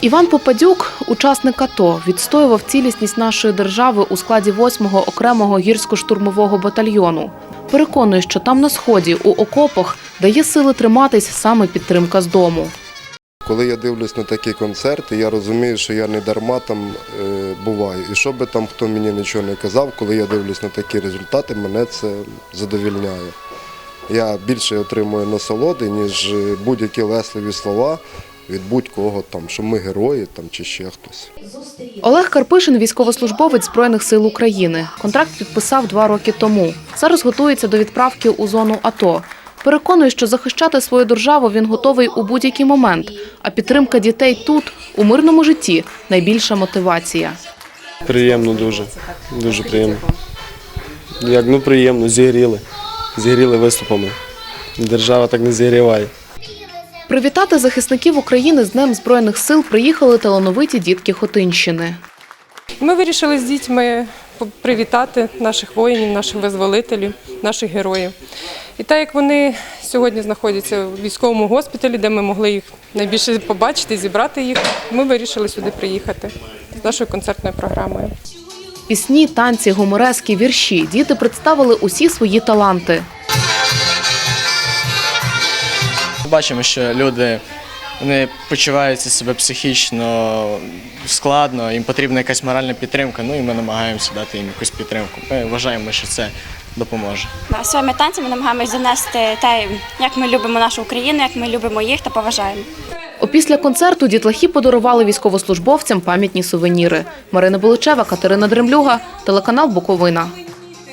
Іван Попадюк, учасник АТО, відстоював цілісність нашої держави у складі 8-го окремого гірсько-штурмового батальйону. Переконує, що там на сході, у окопах, дає сили триматись саме підтримка з дому. Коли я дивлюсь на такі концерти, я розумію, що я не дарма там е, буваю. І що би там хто мені нічого не казав, коли я дивлюсь на такі результати, мене це задовільняє. Я більше отримую насолоди, ніж е, будь-які лесливі слова від будь-кого там, що ми герої там, чи ще хтось. Олег Карпишин – військовослужбовець Збройних сил України. Контракт підписав два роки тому. Зараз готується до відправки у зону АТО. Переконує, що захищати свою державу він готовий у будь-який момент, а підтримка дітей тут, у мирному житті – найбільша мотивація. Приємно дуже. Дуже приємно. Як ну приємно, зігріли. Зігріли виступами. Держава так не зігріває. Привітати захисників України з Днем Збройних сил приїхали талановиті дітки Хотинщини. Ми вирішили з дітьми привітати наших воїнів, наших визволителів, наших героїв. І так як вони сьогодні знаходяться в військовому госпіталі, де ми могли їх найбільше побачити, зібрати їх, ми вирішили сюди приїхати з нашою концертною програмою. Пісні, танці, гуморески, вірші діти представили усі свої таланти. Бачимо, що люди вони почуваються себе психічно складно, їм потрібна якась моральна підтримка. Ну і ми намагаємося дати їм якусь підтримку. Ми вважаємо, що це допоможе. Своїми танцями намагаємось донести те, як ми любимо нашу Україну, як ми любимо їх та поважаємо. Опісля концерту дітлахи подарували військовослужбовцям пам'ятні сувеніри. Марина Боличева, Катерина Дремлюга, телеканал Буковина.